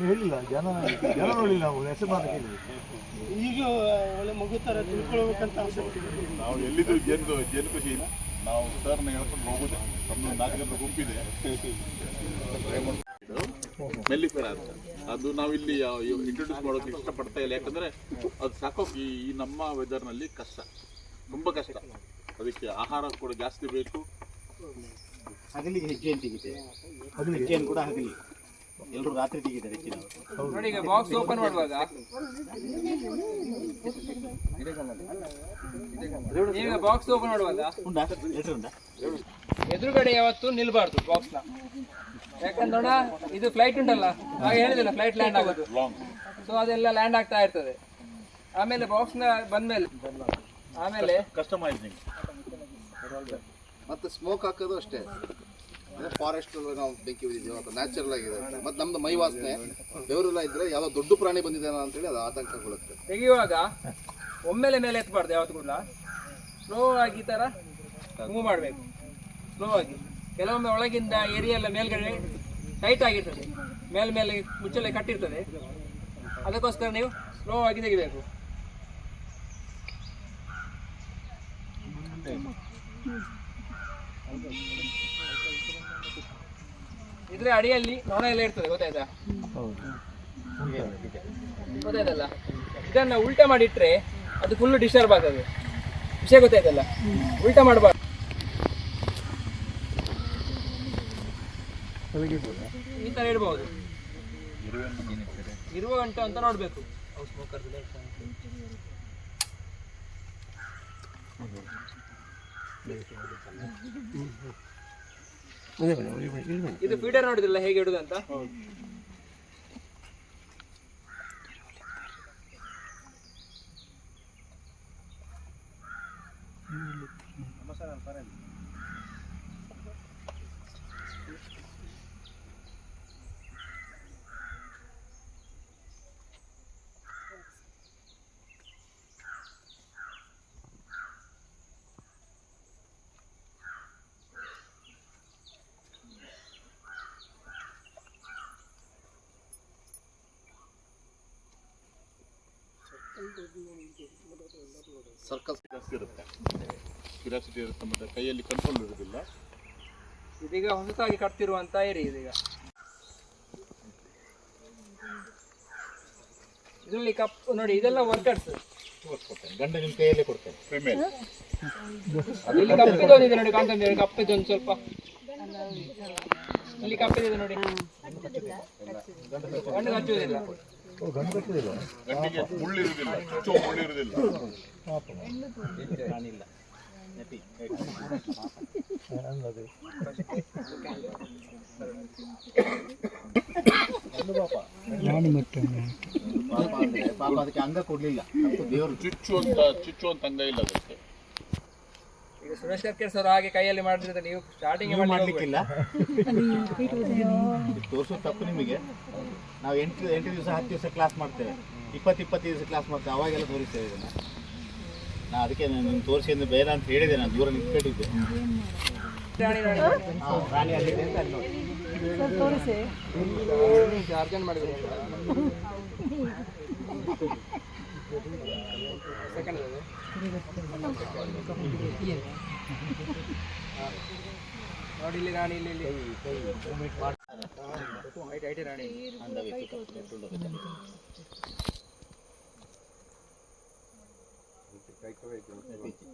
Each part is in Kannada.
ಹೇಳಿಲ್ಲ. ಜನ ಜನ ನೋಡಿಲ್ಲ ನಾವು ಹೆಸರು ಕೇಳಿದ್ವಿ ಈಗ ಒಳ್ಳೆ ಮಗು ಥರ ತಿಳ್ಕೊಳ್ಬೇಕಂತ. ನಾವು ಎಲ್ಲಿದ್ದು ಜೇನು ಜೇನು ಇಲ್ಲ ನಾವು ಸರ್ನ ಹೇಳ್ಕೊಂಡು ಹೋಗುದು. ನಮ್ಮದು ನಾಲ್ಕು ಜನರ ಗುಂಪಿದೆ. ಮೆಲ್ಲಿಫೆರ ಅಂತ. ಅದು ನಾವು ಇಲ್ಲಿ ಇಂಟ್ರೊಡ್ಯೂಸ್ ಮಾಡೋಕೆ ಇಷ್ಟಪಡ್ತಾ ಇಲ್ಲ. ಯಾಕಂದ್ರೆ ಅದು ಸಾಕೋ ಈ ಈ ನಮ್ಮ ವೆದರ್ನಲ್ಲಿ ಕಷ್ಟ. ತುಂಬ ಕಷ್ಟ. ಅದಕ್ಕೆ ಆಹಾರ ಕೂಡ ಜಾಸ್ತಿ ಬೇಕು. ಹಗಲಿಗೆ ಹೆಜ್ಜೆಯನ್ನು ತೆಗಿತೇವೆ. ಹೆಜ್ಜೆಯನ್ನು ಕೂಡ ಹಗಲಿ ಎಲ್ಲರೂ ರಾತ್ರಿ ತೆಗಿತಾರೆ ಹೆಚ್ಚಿನವರು ನೋಡಿ ಈಗ ಬಾಕ್ಸ್ ಓಪನ್ ಮಾಡುವಾಗ ಈಗ ಬಾಕ್ಸ್ ಓಪನ್ ಮಾಡುವಾಗ ಉಂಟಾ? ಹೆಸರು ಉಂಟಾ? ಎದುರುಗಡೆ ಯಾವತ್ತು ನಿಲ್ಬಾರ್ದು ಬಾಕ್ಸ್ನ. ಯಾಕಂದ್ರೆ ಇದು ಫ್ಲೈಟ್ ಉಂಟಲ್ಲ? ಹಾಗೆ ಹೇಳಿದಿಲ್ಲ ಫ್ಲೈಟ್ ಲ್ಯಾಂಡ್ ಆಗೋದು. ಸೊ ಅದೆಲ್ಲ ಲ್ಯಾಂಡ್ ಆಗ್ತಾ ಇರ್ತದೆ. ಆಮೇಲೆ ಬಾಕ್ಸ್ನ ಬಂದ್ಮೇಲೆ. ಆಮೇಲೆ ಕಸ್ಟಮೈಸಿಂಗ್ ಮತ್ತೆ ಸ್ಮೋಕ್ ಹಾಕೋದು ಅಷ್ಟೇ. ಫಾರೆಸ್ಟ್ ನಾವು ಬೆಂಕಿ ಬಿದ್ದಿದ್ದೀವಿ ಅಥವಾ ನ್ಯಾಚುರಲ್ ಆಗಿದೆ. ಮತ್ತೆ ನಮ್ದು ಮೈ ವಾಸನೆ, ಬೆವರೆಲ್ಲ ಇದ್ರೆ ಯಾವ್ದೋ ದೊಡ್ಡ ಪ್ರಾಣಿ ಬಂದಿದೆ ಅಂತೇಳಿ ಅದು ಆತಂಕಗೊಳ್ಳುತ್ತೆ ತೆಗೆಯುವಾಗ ಒಮ್ಮೆಲೆ ಮೇಲೆ ಎತ್ತಬಾರ್ದು ಯಾವತ್ತು ಕೂಡ ಸ್ಲೋ ಆಗಿ ಈ ಮೂವ್ ಮಾಡಬೇಕು. ಸ್ಲೋ ಆಗಿ. ಕೆಲವೊಮ್ಮೆ ಒಳಗಿಂದ ಏರಿಯಾ ಎಲ್ಲ ಮೇಲ್ಗಡೆ ಟೈಟ್ ಆಗಿರ್ತದೆ. ಮೇಲ್ ಮೇಲೆ ಮುಚ್ಚಲೆ ಕಟ್ಟಿರ್ತದೆ. ಅದಕ್ಕೋಸ್ಕರ ನೀವು ಸ್ಲೋ ಆಗಿ ತೆಗಿಬೇಕು. ಇದ್ರ ಅಡಿಯಲ್ಲಿ ನೊಣ ಎಲ್ಲ ಇರ್ತದೆ, ಗೊತ್ತಾಯ್ತಾ? ಗೊತ್ತಾಯ್ತಲ್ಲ? ಇದನ್ನ ಉಲ್ಟಾ ಮಾಡಿಟ್ರೆ ಅದು ಫುಲ್ ಡಿಸ್ಟರ್ಬ್ ಆಗ್ತದೆ. ವಿಷಯ ಗೊತ್ತಾಯ್ತಲ್ಲ? ಉಲ್ಟಾ ಮಾಡಬಾರ್ದು. ಈ ತರ ಇಡ್ಬೋದು ಇರುವ ಗಂಟ ಅಂತ ನೋಡ್ಬೇಕು. ಇದು ಫೀಡರ್ ನೋಡಿದ್ರಲ್ಲ ಹೇಗೆ ಇಡುದಂತ ಸರ್ಕಸ್ ಜಾಸ್ತಿ ಇರುತ್ತೆ. ಕ್ಯೂರಿಯಾಸಿಟಿ ಇರುತ್ತೆ ಮತ್ತೆ ಕೈಯಲ್ಲಿ ಕಂಟ್ರೋಲ್ ಇರೋದಿಲ್ಲ. ಇದೀಗ ಹೊಸತಾಗಿ ಕಟ್ತಿರುವಂತ ಏರಿ ಇದೀಗ. ಇದರಲ್ಲಿ ಕಪ್ ನೋಡಿ ಇದೆಲ್ಲ ವರ್ಕರ್ಸ್ ಗಂಡ ನಿಮ್ಮ ಕೈಯಲ್ಲೇ ಕೊಡ್ತೇನೆ. ಫಿಮೇಲ್ ಇಲ್ಲಿ ಕಪ್ಪಿದೊಂದಿದೆ ನೋಡಿ ಕಾಣ್ತದೆ ಕಪ್ಪಿದೊಂದು ಸ್ವಲ್ಪ. ಇಲ್ಲಿ ಕಪ್ಪಿದೆ ನೋಡಿ. ಗಂಡ ಹಚ್ಚುವುದಿಲ್ಲ ಗಂಟಿಗೆ ಮುಳ್ಳಿರುವುದಿಲ್ಲ ಚುಚ್ಚುವ ಮುಳ್ಳಿರುವುದಿಲ್ಲ ಕಾಣಿಲ್ಲ ನೆಟಿ ಅನ್ನೋದು ಪಾಪ ಅಂದ್ರೆ ಪಾಪ ಅದಕ್ಕೆ ಅಂಗ ಕೊಡ್ಲಿಲ್ಲ ಅದು ದೇವರು ಚುಚ್ಚುವಂತ ಚುಚ್ಚುವಂತ ಅಂಗ ಇಲ್ಲ ಅದಕ್ಕೆ ಈಗ ಸುರೇಶ್ ಕರ್ಕೇರ್ ಸರ್ ಹಾಗೆ ಕೈಯಲ್ಲಿ ಮಾಡಿದ್ರೆ ನೀವು ಸ್ಟಾರ್ಟಿಂಗ್ ಮಾಡ್ಲಿಕ್ಕಿಲ್ಲ. ತೋರಿಸೋ ತಪ್ಪು ನಿಮಗೆ. ನಾವು ಎಂಟು ಎಂಟು ದಿವಸ ಹತ್ತು ದಿವಸ ಕ್ಲಾಸ್ ಮಾಡ್ತೇವೆ. ಇಪ್ಪತ್ತು ಇಪ್ಪತ್ತೈದು ದಿವಸ ಕ್ಲಾಸ್ ಮಾಡ್ತೇವೆ. ಅವಾಗೆಲ್ಲ ತೋರಿಸ್ತೇವೆ ಇದನ್ನು. ನಾ ಅದಕ್ಕೆ ನಾನು ತೋರಿಸಿ ಎಂದು ಬೇಡ ಅಂತ ಹೇಳಿದೆ ನಾನು. ದೂರ ನಿಂತ್ಕೊಂಡಿದ್ದೆ. ಪ್ರಾಣಿ ಅಲ್ಲಿದೆ ಅಂತ ಅಲ್ಲಿ ನೋಡಿ. ಅರ್ಜೆಂಟ್ ಮಾಡಿದ್ರು. ಸೆಕೆಂಡ್ ನೋಡಿ ಇಲ್ಲಿ ರಾಣಿ ಇಲ್ಲಿ ಇಲ್ಲಿ ಐಟಿ ಐಟಿ ರಾಣಿ ಅಂದವೇ ಸುತ್ತ ಪೆಟ್ರೋಲ್ ಹೋಗುತ್ತೆ.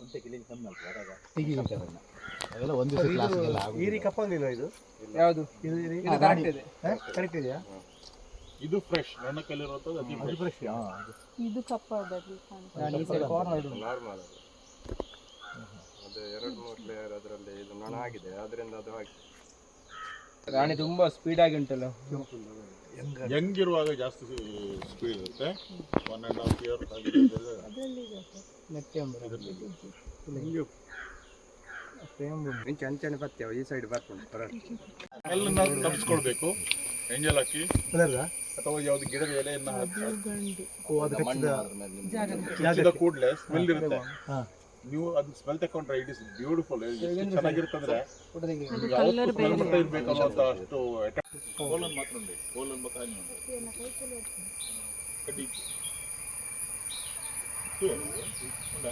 ಒಂದೇ ಕಿಲಿಗೆ ಕಮ್ಮಿ ಅಲ್ವಾ ಹೊರಗ? ಅವೆಲ್ಲ ಒಂದು ದಿವಸ ಕ್ಲಾಸ್ಗೆಲ್ಲ ಈರಿ ಕಪ್ಪಂಗಿಲ್ಲ ಇದು? ಯಾವುದು? ಇದು ಈರಿ ಇದು ಕರೆಕ್ಟ್ ಇದೆ ಕರೆಕ್ಟ್ ಇದೆಯಾ? ಇದು ಫ್ರೆಶ್ ನನ್ನ ಕೈಲಿರುವಂಥದ್ದು ಅತಿ ಅದು ಫ್ರೆಶ್ ಹಾಂ ಇದು ಕಪ್ಪಾದಲ್ಲಿ ಕಾಣ್ತದೆ. ನಾನು ಈ ಸೈಡ್ ಕಾರ್ನರ್ ರಾಣಿ ತುಂಬಾ ಸ್ಪೀಡ್ ಆಗಿ ಉಂಟಲ್ಲ ಯಂಗ್ ಇರುವಾಗ ಜಾಸ್ತಿ ಸ್ಪೀಡ್ ಇರುತ್ತೆ? ಒನ್ ಆ್ಯಂಡ್ ಹಾಫ್ ಇಯರ್ ಅಂಚನೆ ಬರ್ತೇವೆ ಈ ಸೈಡ್ ಬರ್ತೇವೆ ಎಲ್ಲ ತಪ್ಪಿಸ್ಕೊಳ್ಬೇಕು ಎಂಜಲ್ ಹಾಕಿ. ಅಥವಾ ಯಾವ್ದು ಗಿಡದ ಎಲೆಯನ್ನ ಹಾಕಿ. ಕೂಡಲೇ ಸ್ಮೆಲ್ ಇರುತ್ತೆ. ಹಾಂ. ನೀವು ಅದು ಸ್ಮೆಲ್ ತಕೊಂಡ್ರೆ ಇಟ್ ಇಸ್ ಬ್ಯೂಟಿಫುಲ್ ಚೆನ್ನಾಗಿರ್ತಂದ್ರೆ ಅದು ಯಾವತ್ತೂ ಕಲರ್ ಸ್ಮೆಲ್ ಬೇರೆ. ಮಾಡ್ತಾ ಇರ್ಬೇಕು ಅನ್ನೋಂಥ ಅಷ್ಟು ಕೋಲನ್ ಮಾತ್ರ ಕೋಲನ್ ಮಾತ್ರ ಕಡ್ಡಿ ಉಂಟಾ?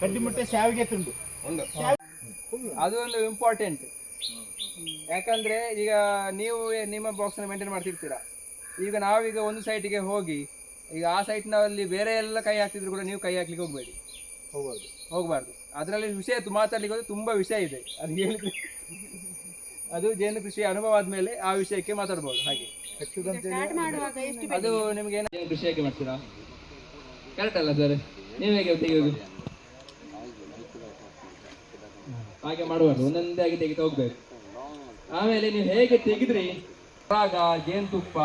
ಕಡ್ಡಿ ಮುಟ್ಟೆ ಶಾವಿಗೆ ತುಂಡು ಅದು ಒಂದು ಇಂಪಾರ್ಟೆಂಟ್ ಯಾಕಂದ್ರೆ ಈಗ ನೀವು ನಿಮ್ಮ ಬಾಕ್ಸ್ ಮೇಂಟೈನ್ ಮಾಡ್ತಿರ್ತೀರಾ? ಈಗ ನಾವೀಗ ಒಂದು ಸೈಟಿಗೆ ಹೋಗಿ ಈಗ ಆ ಸೈಟ್ನಲ್ಲಿ ಬೇರೆ ಎಲ್ಲ ಕೈ ಹಾಕ್ತಿದ್ರು ಕೂಡ ನೀವು ಕೈ ಹಾಕ್ಲಿಕ್ಕೆ ಹೋಗಬೇಡಿ. ಹೋಗ್ಬಾರ್ದು. ಹೋಗಬಾರ್ದು. ಅದರಲ್ಲಿ ವಿಷಯ ಮಾತಾಡ್ಲಿಕ್ಕೆ ಹೋದ್ರೆ ತುಂಬಾ ವಿಷಯ ಇದೆ. ಅದು ಹೇಳಿದ್ರೆ ಅದು ಜೇನು ಕೃಷಿ ಅನುಭವ ಆದ್ಮೇಲೆ ಆ ವಿಷಯಕ್ಕೆ ಮಾತಾಡ್ಬೋದು. ಹಾಗೆ. ಅದು ನಿಮ್ಗೆ ಏನು ಕೃಷಿ ಹೇಗೆ ಮಾಡ್ತೀರಾ? ಕರೆಕ್ಟ್ ಅಲ್ಲ ಸರ್ ನೀವು ಹೇಗೆ ತೆಗೆಯೋದು ಹಾಗೆ ಮಾಡಬಾರ್ದು ಒಂದೊಂದೇ ಆಗಿ ತೆಗಿತಾ ಹೋಗ್ಬೇಕು. ಆಮೇಲೆ ನೀವು ಹೇಗೆ ತೆಗೆದ್ರಿ? ಪರಾಗ ಜೇನುತುಪ್ಪ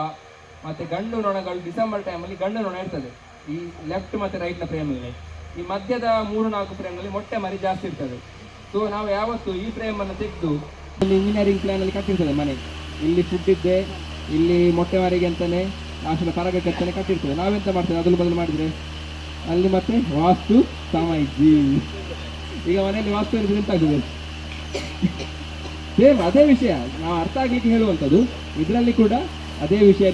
ಮತ್ತೆ ಗಂಡು ನೊಣಗಳು ಡಿಸೆಂಬರ್ ಟೈಮಲ್ಲಿ ಗಂಡು ನೊಣ ಇರ್ತದೆ. ಈ ಲೆಫ್ಟ್ ಮತ್ತೆ ರೈಟ್ನ ಫ್ರೇಮಲ್ಲಿ ಈ ಮಧ್ಯದ ಮೂರು ನಾಲ್ಕು ಫ್ರೇಮ್ನಲ್ಲಿ ಮೊಟ್ಟೆ ಮರಿ ಜಾಸ್ತಿ ಇರ್ತದೆ. ಸೊ ನಾವು ಯಾವತ್ತು ಈ ಫ್ರೇಮ್ ಅನ್ನು ತೆಗೆದು ಇಲ್ಲಿ ಇಂಜಿನಿಯರಿಂಗ್ ಪ್ಲಾನ್ ಅಲ್ಲಿ ಕಟ್ಟಿರ್ತದೆ ಮನೆ. ಇಲ್ಲಿ ಫುಡ್ ಇದ್ದೆ, ಇಲ್ಲಿ ಮೊಟ್ಟೆ ಮಾರಿಗೆ ಅಂತಾನೆ ಆಶನ ಪರಗಕ್ಕೆ ಅಂತಾನೆ ಕಟ್ಟಿರ್ತದೆ ನಾವೆಂತ ಮಾಡ್ತೇವೆ? ಅದನ್ನು ಬದಲು ಮಾಡಿದ್ರೆ? ಅಲ್ಲಿ ಮತ್ತೆ ವಾಸ್ತು ಸಮಯಜಿ. ಈಗ ಮನೆಯಲ್ಲಿ ವಾಸ್ತು ಇರಿದ್ರೆ ಎಂತ ಆಗ್ತದೆ? ಸೇಮ್ ಅದೇ ವಿಷಯ. ನಾವು ಅರ್ಥ ಆಗ್ಲಿಕ್ಕೆ ಹೇಳುವಂಥದ್ದು. ಇದರಲ್ಲಿ ಕೂಡ ಅದೇ ವಿಷಯ